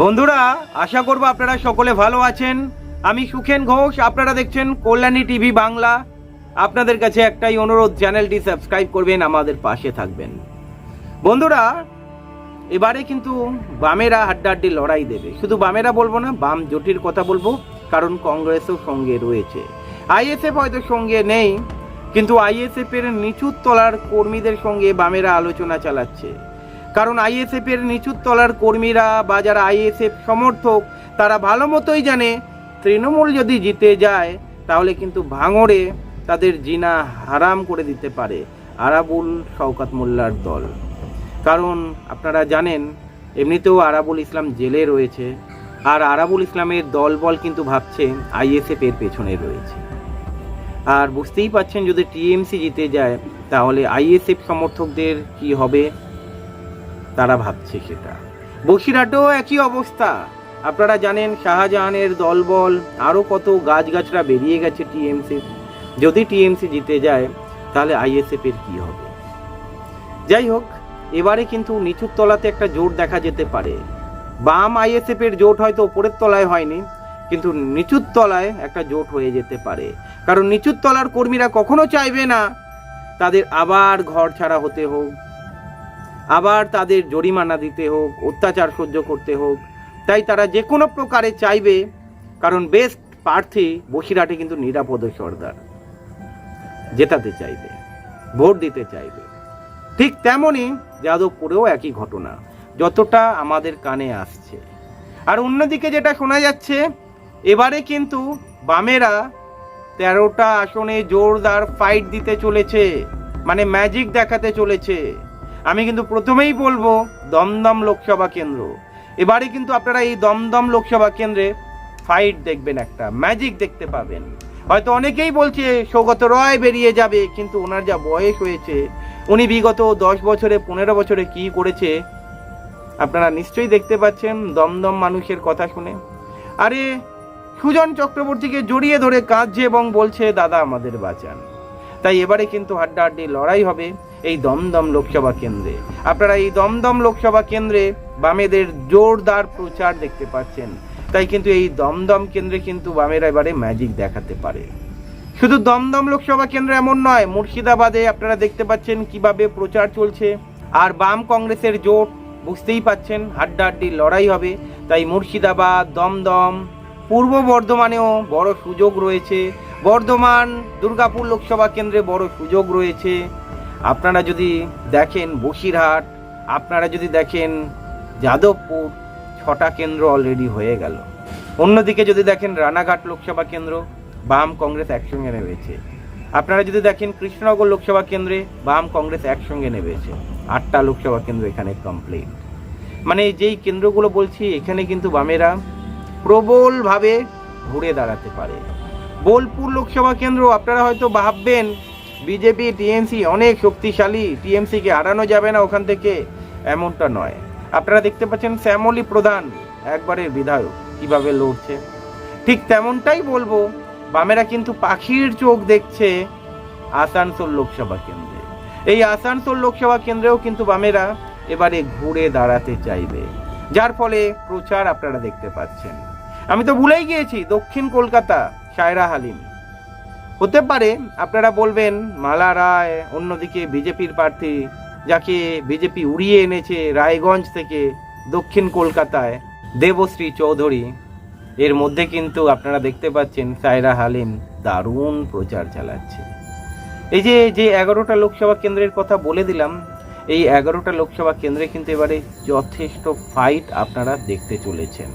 বন্ধুরা, আশা করব আপনারা সকলে ভালো আছেন। আমি সুখেন ঘোষ, আপনারা দেখছেন কল্যাণী টিভি বাংলা। আপনাদের কাছে একটাই অনুরোধ, চ্যানেলটি সাবস্ক্রাইব করবেন, আমাদের পাশে থাকবেন। বন্ধুরা, এবারে কিন্তু বামেরা হাড্ডাহাড্ডি লড়াই দেবে। শুধু বামেরা বলব না, বাম জোটের কথা বলব, কারণ কংগ্রেসও সঙ্গে রয়েছে। আইএসএফ হয়তো সঙ্গে নেই, কিন্তু আইএসএফ এর নিচুর তলার কর্মীদের সঙ্গে বামেরা আলোচনা চালাচ্ছে। কারণ আইএসএফ এর নিচুর তলার কর্মীরা বা যারা আইএসএফ সমর্থক, তারা ভালো মতোই জানে তৃণমূল যদি জিতে যায়, তাহলে কিন্তু ভাঙড়ে তাদের জিনা হারাম করে দিতে পারে আরাবুল শওকাত মোল্লার দল। কারণ আপনারা জানেন, এমনিতেও আরাবুল ইসলাম জেলে রয়েছে, আর আরাবুল ইসলামের দলবল কিন্তু ভাবছে আইএসএফ এর পেছনে রয়েছে। আর বুঝতেই পাচ্ছেন যদি টিএমসি জিতে যায়, তাহলে আইএসএফ সমর্থকদের কি হবে? তারা ভাবছে সেটা। বসিরহাটেও একই অবস্থা। আপনারা জানেন শাহজাহানের দলবল, আরও কত গাছগাছরা বেরিয়ে গেছে টিএমসি। যদি টিএমসি জিতে যায়, তাহলে আইএসএফ এর কি হবে? যাই হোক, এবারে কিন্তু নিচুর তলাতে একটা জোট দেখা যেতে পারে। বাম আইএসএফের জোট হয়তো ওপরের তলায় হয়নি, কিন্তু নিচুর তলায় একটা জোট হয়ে যেতে পারে। কারণ নিচুর তলার কর্মীরা কখনো চাইবে না, তাদের আবার ঘর ছাড়া হতে হোক। আবার তাদের জরিমানা দিতে হোক, অত্যাচার সহ্য করতে হোক, তাই তারা যে কোনো প্রকারে চাইবে, কারণ বেস্ট প্রার্থী বসিরহাটে কিন্তু নিরাপদ সর্দার, জেতাতে চাইবে, ভোট দিতে চাইবে। ঠিক তেমনই যাদবপুরেও একই ঘটনা, যতটা আমাদের কানে আসছে। আর অন্যদিকে যেটা শোনা যাচ্ছে, এবারে কিন্তু বামেরা তেরোটা আসনে জোরদার ফাইট দিতে চলেছে মানে ম্যাজিক দেখাতে চলেছে। আমি কিন্তু প্রথমেই বলব দমদম লোকসভা কেন্দ্র। এবারে কিন্তু আপনারা এই দমদম লোকসভা কেন্দ্রে ফাইট দেখবেন একটা ম্যাজিক দেখতে পাবেন। হয়তো অনেকেই বলছে, সৌগত রয় বেরিয়ে যাবে, কিন্তু ওনার যা বয়স হয়েছে, উনি বিগত দশ বছরে, পনেরো বছরে কি করেছে, আপনারা নিশ্চয়ই দেখতে পাচ্ছেন, দমদম মানুষের কথা শুনে। আরে, সুজন চক্রবর্তীকে জড়িয়ে ধরে কাঁদছে এবং বলছে, দাদা, আমাদের বাঁচান। তাই এবারে কিন্তু হাড্ডাহাড্ডি লড়াই হবে এই দমদম লোকসভা কেন্দ্রে। আপনারা এই দমদম লোকসভা কেন্দ্রে বামেদের জোরদার প্রচার দেখতে পাচ্ছেন। তাই কিন্তু এই দমদম কেন্দ্রে কিন্তু বামেরা এবারে ম্যাজিক দেখাতে পারে। শুধু দমদম লোকসভা কেন্দ্র এমন নয়, মুর্শিদাবাদে আপনারা দেখতে পাচ্ছেন কীভাবে প্রচার চলছে। আর বাম কংগ্রেসের জোট, বুঝতেই পাচ্ছেন হাড্ডাহাড্ডি লড়াই হবে। তাই মুর্শিদাবাদ, দমদম পূর্ব বর্ধমানেও বড় সুযোগ রয়েছে। বর্ধমান, দুর্গাপুর লোকসভা কেন্দ্রে বড় সুযোগ রয়েছে। আপনারা যদি দেখেন বসিরহাট, আপনারা যদি দেখেন যাদবপুর, ছটা কেন্দ্র অলরেডি হয়ে গেল। অন্যদিকে যদি দেখেন রানাঘাট লোকসভা কেন্দ্র, বাম কংগ্রেস একসঙ্গে নেমেছে। আপনারা যদি দেখেন কৃষ্ণনগর লোকসভা কেন্দ্রে, বাম কংগ্রেস একসঙ্গে নেমেছে। আটটা লোকসভা কেন্দ্র এখানে কমপ্লিট মানে যেই কেন্দ্রগুলো বলছি, এখানে কিন্তু বামেরা প্রবলভাবে ঘুরে দাঁড়াতে পারে। বোলপুর লোকসভা কেন্দ্র, আপনারা হয়তো ভাববেন, বিজেপি, টিএমসি অনেক শক্তিশালী, টিএমসিকে হারানো যাবে না ওখান থেকে, এমনটা নয়। আপনারা দেখতে পাচ্ছেন শ্যামলী প্রধান, একবারের বিধায়ক, কীভাবে লড়ছে। ঠিক তেমনটাই বলব, বামেরা কিন্তু পাখির চোখ দেখছে আসানসোল লোকসভা কেন্দ্রে। এই আসানসোল লোকসভা কেন্দ্রেও কিন্তু বামেরা এবারে ঘুরে দাঁড়াতে চাইবে। যার ফলে প্রচার আপনারা দেখতে পাচ্ছেন। আমি তো ভুলেই গিয়েছি, দক্ষিণ কলকাতা, সায়রা হালিম। হতে পারে আপনারা বলবেন, মালা রায়, অন্যদিকে বিজেপির প্রার্থী, যাকে বিজেপি উড়িয়ে এনেছে রায়গঞ্জ থেকে দক্ষিণ কলকাতায়, দেবশ্রী চৌধুরী। এর মধ্যে কিন্তু আপনারা দেখতে পাচ্ছেন, সায়রা হালিম দারুণ প্রচার চালাচ্ছে। এই যে যে এগারোটা লোকসভা কেন্দ্রের কথা বলে দিলাম, এই এগারোটা লোকসভা কেন্দ্রে কিন্তু এবারে যথেষ্ট ফাইট আপনারা দেখতে চলেছেন।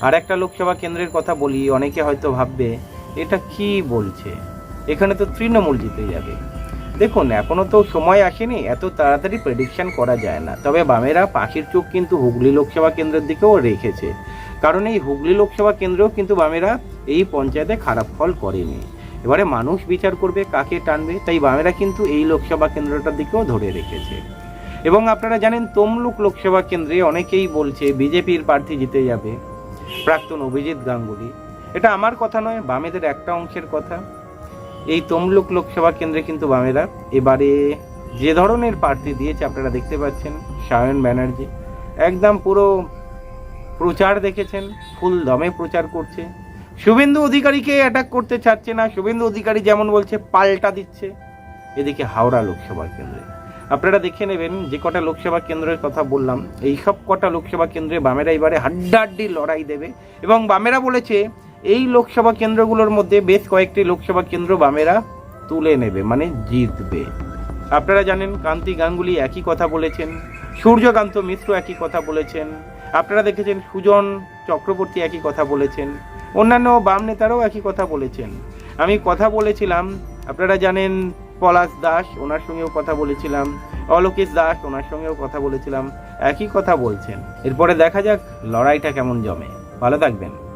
আর একটা লোকসভা কেন্দ্রের কথা বলি, অনেকে হয়তো ভাববে, এটা কি বলছে? এখানে তো তৃণমূল জিতে যাবে। দেখুন এখনও তো সময় আসেনি, এত তাড়াতাড়ি প্রেডিকশান করা যায় না। তবে বামেরা পাখির চোখ কিন্তু হুগলি লোকসভা কেন্দ্রের দিকেও রেখেছে। কারণ এই হুগলি লোকসভা কেন্দ্রেও কিন্তু বামেরা এই পঞ্চায়েতে খারাপ ফল করেনি। এবারে মানুষ বিচার করবে কাকে টানবে, তাই বামেরা কিন্তু এই লোকসভা কেন্দ্রটার দিকেও ধরে রেখেছে। এবং আপনারা জানেন, তমলুক লোকসভা কেন্দ্রে অনেকেই বলছে, বিজেপির প্রার্থী জিতে যাবে। প্রাক্তন অভিজিৎ গাঙ্গুলি। এটা আমার কথা নয়, বামেদের একটা অংশের কথা। এই তমলুক লোকসভা কেন্দ্রে কিন্তু বামেরা। এবারে যে ধরনের প্রার্থী দিয়েছে আপনারা দেখতে পাচ্ছেন, সায়ন ব্যানার্জি। একদম পুরো প্রচার দেখেছেন, ফুল দমে প্রচার করছে। শুভেন্দু অধিকারীকে অ্যাটাক করতে চাচ্ছে না। শুভেন্দু অধিকারী যেমন বলছে, পাল্টা দিচ্ছে। এদিকে হাওড়া লোকসভা কেন্দ্রে। আপনারা দেখে নেবেন যে কটা লোকসভা কেন্দ্রের কথা বললাম। এই সব কটা লোকসভা কেন্দ্রে বামেরা এবারে হাড্ডাহাড্ডি লড়াই দেবে এবং বামেরা বলেছে, এই লোকসভা কেন্দ্রগুলোর মধ্যে বেশ কয়েকটি লোকসভা কেন্দ্র বামেরা তুলে নেবে মানে জিতবে। আপনারা জানেন কান্তি গাঙ্গুলি একই কথা বলেছেন, সূর্যকান্ত মিশ্র একই কথা বলেছেন, আপনারা দেখেছেন সুজন চক্রবর্তী একই কথা বলেছেন, অন্যান্য বাম নেতারাও একই কথা বলেছেন। আমি কথা বলেছিলাম, আপনারা জানেন পলাশ দাস, ওনার সঙ্গেও কথা বলেছিলাম। অলোকেশ দাস, ওনার সঙ্গেও কথা বলেছিলাম। একই কথা বলছেন। এরপরে দেখা যাক, লড়াইটা কেমন জমে। ভালো থাকবেন।